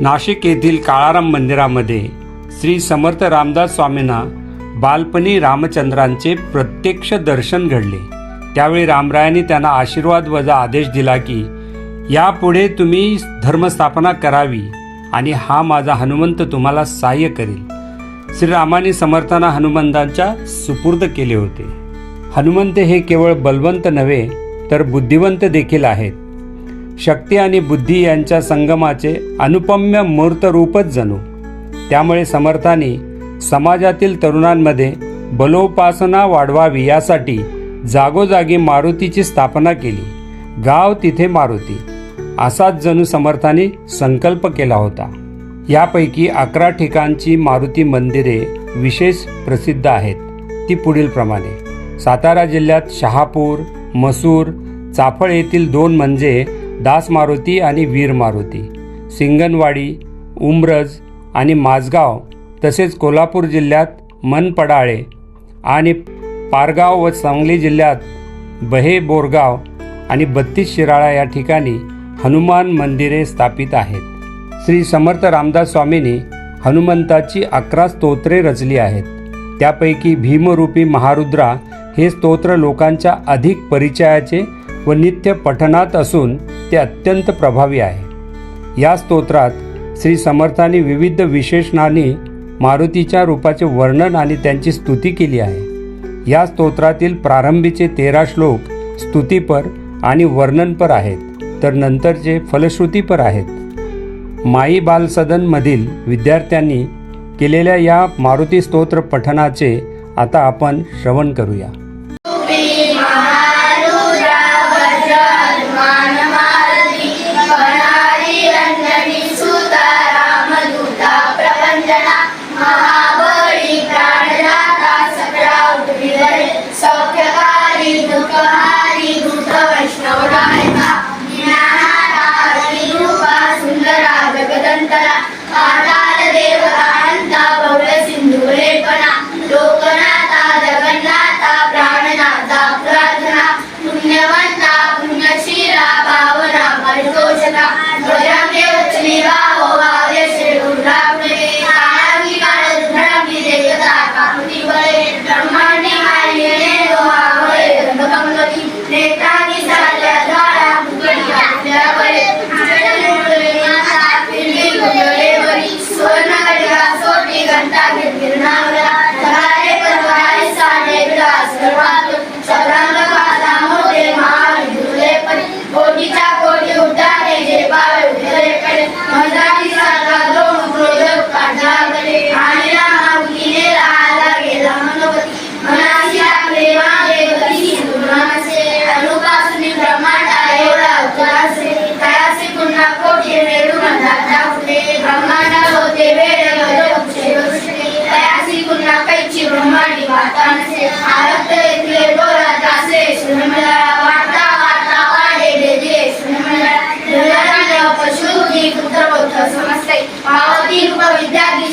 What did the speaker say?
नाशिक येथील काळाराम मंदिरामध्ये श्री समर्थ रामदास स्वामींना बालपणी रामचंद्रांचे प्रत्यक्ष दर्शन घडले. त्यावेळी रामरायांनी त्यांना आशीर्वाद वजा आदेश दिला की यापुढे तुम्ही धर्मस्थापना करावी आणि हा माझा हनुमंत तुम्हाला सहाय्य करेल. श्रीरामाने समर्थांना हनुमंतांच्या सुपूर्द केले होते. हनुमंत हे केवळ बलवंत नव्हे तर बुद्धिवंत देखील आहेत. शक्ती आणि बुद्धी यांच्या संगमाचे अनुपम्य मूर्त रूपच जणू. त्यामुळे समर्थांनी समाजातील तरुणांमध्ये बलोपासना वाढवावी यासाठी जागोजागी मारुतीची स्थापना केली. गाव तिथे मारुती. असाच जणू समर्थांनी संकल्प केला होता. यापैकी अकरा ठिकाणची मारुती मंदिरे विशेष प्रसिद्ध आहेत. ती पुढीलप्रमाणे सातारा जिल्ह्यात शहापूर मसूर चाफळ येथील दोन म्हणजे दास मारुती आणि वीर मारुती. सिंगणवाडी उमरज आणि माझगाव तसेच कोल्हापूर जिल्ह्यात मनपडाळे आणि पारगाव व सांगली जिल्ह्यात बहे बोरगाव आणि बत्तीस शिराळा या ठिकाणी हनुमान मंदिरे स्थापित आहेत. श्री समर्थ रामदास स्वामींनी हनुमंताची अकरा स्तोत्रे रचली आहेत. त्यापैकी भीमरूपी महारुद्रा हे स्तोत्र लोकांच्या अधिक परिचयाचे व नित्य पठणात असून ते अत्यंत प्रभावी आहे. या स्तोत्रात श्री समर्थांनी विविध विशेषणांनी मारुतीच्या रूपाचे वर्णन आणि त्यांची स्तुती केली आहे. या स्तोत्रातील प्रारंभीचे तेरा श्लोक स्तुतीपर आणि वर्णनपर आहेत तर नंतरचे फलश्रुतीपर आहेत. माई बाल सदनमधील विद्यार्थ्यांनी केलेल्या या मारुती स्तोत्र पठणाचे आता आपण श्रवण करूया. solidaridade